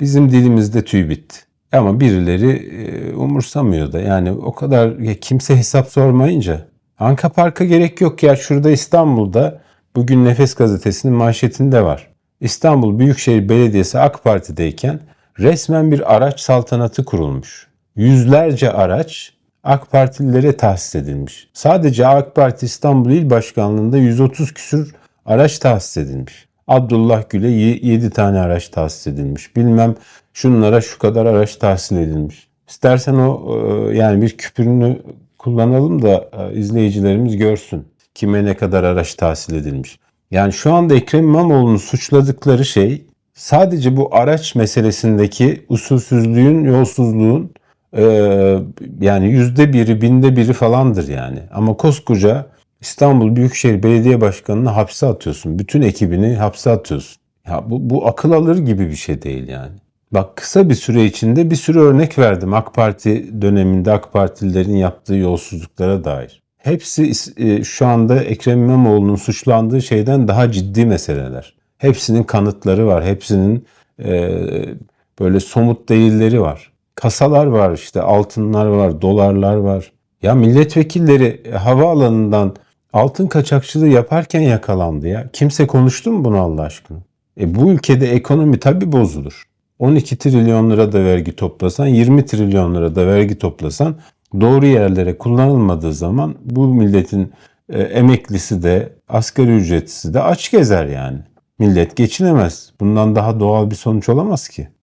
Bizim dilimizde tüy bitti. Ama birileri e, umursamıyor da. Yani o kadar kimse hesap sormayınca. Anka Park'a gerek yok ya. Şurada İstanbul'da bugün Nefes Gazetesi'nin manşetinde var. İstanbul Büyükşehir Belediyesi AK Parti'deyken resmen bir araç saltanatı kurulmuş. Yüzlerce araç AK Partililere tahsis edilmiş. Sadece AK Parti İstanbul İl Başkanlığı'nda 130 küsür araç tahsis edilmiş. Abdullah Gül'e 7 tane araç tahsis edilmiş. Bilmem şunlara şu kadar araç tahsis edilmiş. İstersen o e, yani bir küpürünü kullanalım da e, izleyicilerimiz görsün. Kime ne kadar araç tahsil edilmiş. Yani şu anda Ekrem İmamoğlu'nu suçladıkları şey sadece bu araç meselesindeki usulsüzlüğün, yolsuzluğun e, yani yüzde biri, binde biri falandır yani. Ama koskoca İstanbul Büyükşehir Belediye Başkanı'nı hapse atıyorsun. Bütün ekibini hapse atıyorsun. Ya bu, bu akıl alır gibi bir şey değil yani. Bak kısa bir süre içinde bir sürü örnek verdim AK Parti döneminde AK Partililerin yaptığı yolsuzluklara dair. Hepsi e, şu anda Ekrem İmamoğlu'nun suçlandığı şeyden daha ciddi meseleler. Hepsinin kanıtları var. Hepsinin e, böyle somut değilleri var. Kasalar var işte altınlar var, dolarlar var. Ya milletvekilleri havaalanından altın kaçakçılığı yaparken yakalandı ya. Kimse konuştu mu bunu Allah aşkına? E bu ülkede ekonomi tabii bozulur. 12 trilyon lira da vergi toplasan, 20 trilyon lira da vergi toplasan doğru yerlere kullanılmadığı zaman bu milletin e, emeklisi de asgari ücretlisi de aç gezer yani. Millet geçinemez. Bundan daha doğal bir sonuç olamaz ki.